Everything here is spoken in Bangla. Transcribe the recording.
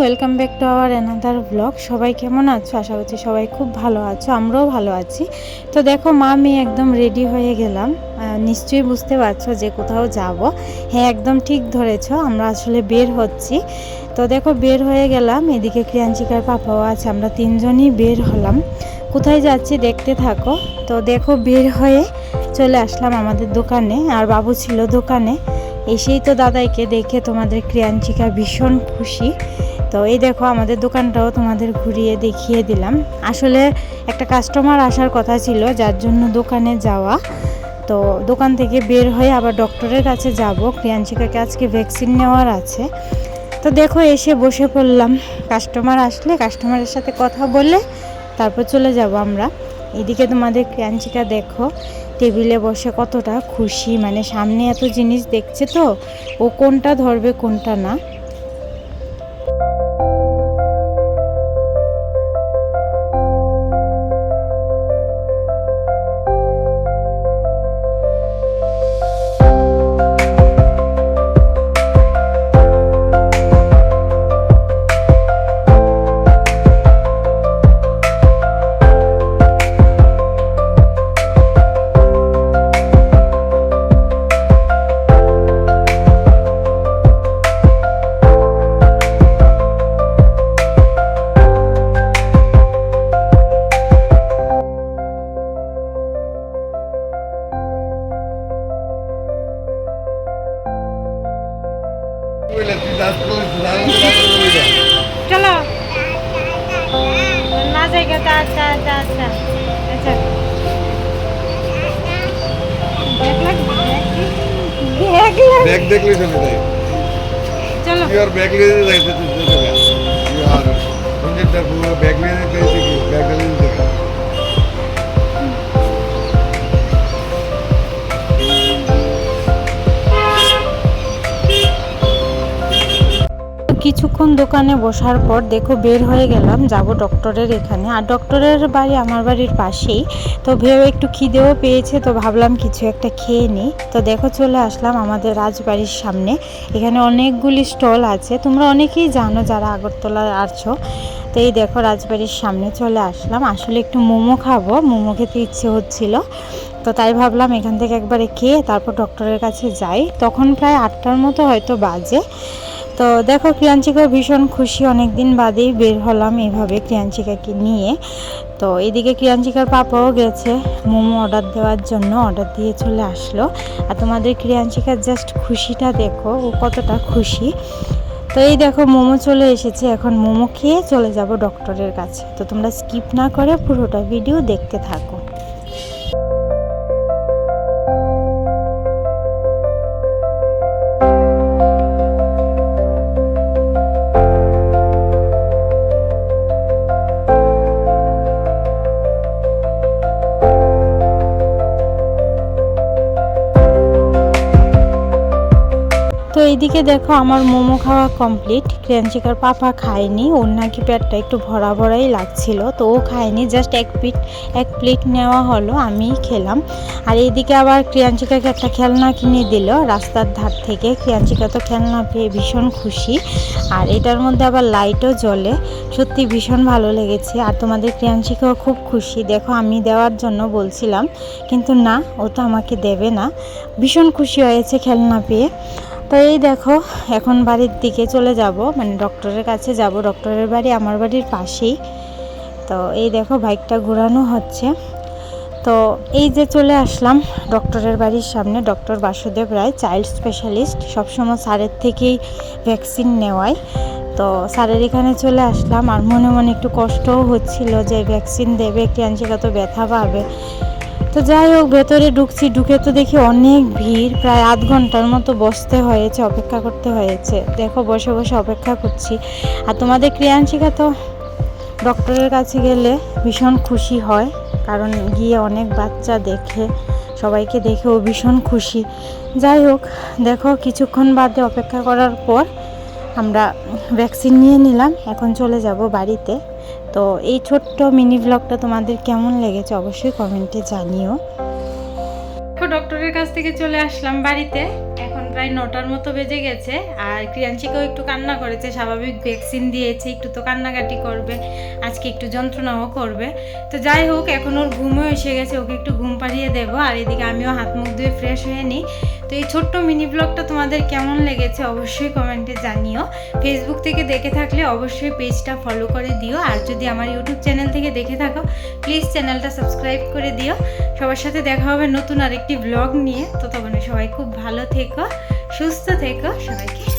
Welcome back to our another blog সবাই কেমন আছো? আশা করছি সবাই খুব ভালো আছো, আমরাও ভালো আছি। তো দেখো, মা, আমি একদম রেডি হয়ে গেলাম। নিশ্চয়ই বুঝতে পারছ যে কোথাও যাব। হ্যাঁ একদম ঠিক ধরেছো, আমরা আসলে বের হচ্ছি। তো দেখো, বের হয়ে গেলাম। এদিকে ক্রিয়াঞ্চিকার পাপাও আছে, আমরা তিনজনই বের হলাম। কোথায় যাচ্ছি দেখতে থাকো। তো দেখো, বের হয়ে চলে আসলাম আমাদের দোকানে, আর বাবু ছিল দোকানে। এসেই তো দাদাইকে দেখে তোমাদের ক্রিয়াঞ্চিকা ভীষণ খুশি। তো এই দেখো আমাদের দোকানটাও তোমাদের ঘুরিয়ে দেখিয়ে দিলাম। আসলে একটা কাস্টমার আসার কথা ছিল, যার জন্য দোকানে যাওয়া। তো দোকান থেকে বের হয়ে আবার ডক্টরের কাছে যাব। ক্রিয়াঞ্চিকাকে আজকে ভ্যাকসিন নেওয়ার আছে। তো দেখো এসে বসে পড়লাম। কাস্টমার আসলে কাস্টমারের সাথে কথা বলে তারপর চলে যাব আমরা। এদিকে তোমাদের ক্রিয়াঞ্চিকা দেখো, টেবিলে বসে কতটা খুশি। মানে সামনে এত জিনিস দেখছে তো, ও কোনটা ধরবে কোনটা না। চলো না জায়গা আচ্ছা আচ্ছা আচ্ছা আচ্ছা ব্যাগ দেখলে চলে যায় চলো You are bag নিয়ে যেতে যাইতে কিছুক্ষণ দোকানে বসার পর দেখো বের হয়ে গেলাম, যাব ডক্টরের এখানে। আর ডক্টরের বাড়ি আমার বাড়ির পাশেই। তো ভেবে একটু খিদেও পেয়েছে, তো ভাবলাম কিছু একটা খেয়ে নিই। তো দেখো চলে আসলাম আমাদের রাজবাড়ির সামনে। এখানে অনেকগুলি স্টল আছে। তোমরা অনেকেই জানো যারা আগরতলায় আছো তো এই দেখো রাজবাড়ির সামনে চলে আসলাম। আসলে একটু মোমো খাব, মোমো খেতে ইচ্ছে হচ্ছিল। তো তাই ভাবলাম এখান থেকে একবারে খেয়ে তারপর ডক্টরের কাছে যাই। তখন প্রায় আটটার মতো হয়তো বাজে। তো দেখো ক্রিয়াঞ্চিকা ভীষণ খুশি। অনেক দিন বাদেই বের হলাম এভাবে ক্রিয়াঞ্চিকাকে নিয়ে। তো এদিকে ক্রিয়াঞ্চিকার পাপাও গেছে মোমো অর্ডার দেওয়ার জন্য, অর্ডার দিয়ে চলে আসলো। আর তোমাদের ক্রিয়াঞ্চিকার জাস্ট খুশিটা দেখো, ও কতটা খুশি। তো এই দেখো, মোমো চলে এসেছে। এখন মোমো খেয়ে চলে যাব ডক্টরের কাছে। তো তোমরা স্কিপ না করে পুরোটা ভিডিও দেখতে থাকো। তো এইদিকে দেখো আমার মোমো খাওয়া কমপ্লিট ক্রিয়াঞ্চিকার পাপা খায়নি, ওর নাকি পেটটা একটু ভরা ভরাই লাগছিল, তো ও খায়নি জাস্ট এক প্লেট এক প্লেট নেওয়া হলো, আমিই খেলাম। আর এইদিকে আবার ক্রিয়াঞ্চিকাকে একটা খেলনা কিনে দিল, রাস্তার ধার থেকে। ক্রিয়াঞ্চিকা তো খেলনা পেয়ে ভীষণ খুশি। আর এটার মধ্যে আবার লাইটও জ্বলে। সত্যি ভীষণ ভালো লেগেছে। আর তোমাদের ক্রিয়াঞ্চিকাও খুব খুশি। দেখো, আমি দেওয়ার জন্য বলছিলাম, কিন্তু না ও তো আমাকে দেবে না। ভীষণ খুশি হয়েছে খেলনা পেয়ে। তো এই দেখো, এখন বাড়ির দিকে চলে যাব। মানে ডক্টরের কাছে যাব। ডক্টরের বাড়ি আমার বাড়ির পাশেই। তো এই দেখো বাইকটা ঘোরানো হচ্ছে। তো এই যে চলে আসলাম ডক্টরের বাড়ির সামনে। Doctor Basudeb Roy child specialist সবসময় স্যারের থেকেই ভ্যাকসিন নেওয়ায়। তো স্যারের এখানে চলে আসলাম। আর মনে মনে একটু কষ্টও হচ্ছিল যে ভ্যাকসিন দেবে ক্রিয়াঞ্চিকা তো ব্যথা পাবে। তো যাই হোক, ভেতরে ঢুকছি। ঢুকে তো দেখি অনেক ভিড়, প্রায় আধ ঘণ্টার মতো বসতে হয়েছে, অপেক্ষা করতে হয়েছে। দেখো, বসে বসে অপেক্ষা করছি। আর তোমাদের ক্রিয়াঞ্চিকা তো ডক্টরের কাছে গেলে ভীষণ খুশি হয়, কারণ গিয়ে অনেক বাচ্চা দেখে, সবাইকে দেখে ও ভীষণ খুশি। যাই হোক, দেখো, কিছুক্ষণ বাদে অপেক্ষা করার পর আমরা ভ্যাকসিন নিয়ে নিলাম, এখন চলে যাব বাড়িতে। তো এই ছোট্ট মিনি ব্লগটা তোমাদের কেমন লেগেছে অবশ্যই কমেন্টে জানিও। ডক্টরের কাছ থেকে চলে আসলাম বাড়িতে। এখন প্রায় নটার মতো বেজে গেছে, আর ক্রিয়াঞ্চিকেও একটু কান্না করেছে। স্বাভাবিক ভ্যাকসিন দিয়েছে, একটু তো কান্নাকাটি করবে, আজকে একটু যন্ত্রণাও করবে। তো যাই হোক, এখন ওর ঘুমও এসে গেছে, ওকে একটু ঘুম পাড়িয়ে দেবো। আর এদিকে আমিও হাত মুখ ধুয়ে ফ্রেশ হয়ে নিই। তো এই ছোট্ট মিনি ব্লগটা তোমাদের কেমন লেগেছে অবশ্যই কমেন্টে জানিও। ফেসবুক থেকে দেখে থাকলে অবশ্যই পেজটা ফলো করে দিও। আর যদি আমার ইউটিউব চ্যানেল থেকে দেখে থাকো প্লিজ চ্যানেলটা সাবস্ক্রাইব করে দিও। সবার সাথে দেখা হবে নতুন আরেকটি ব্লগ নিয়ে। তো তখন সবাই খুব ভালো থেকো, সুস্থ থেকো, সবাইকে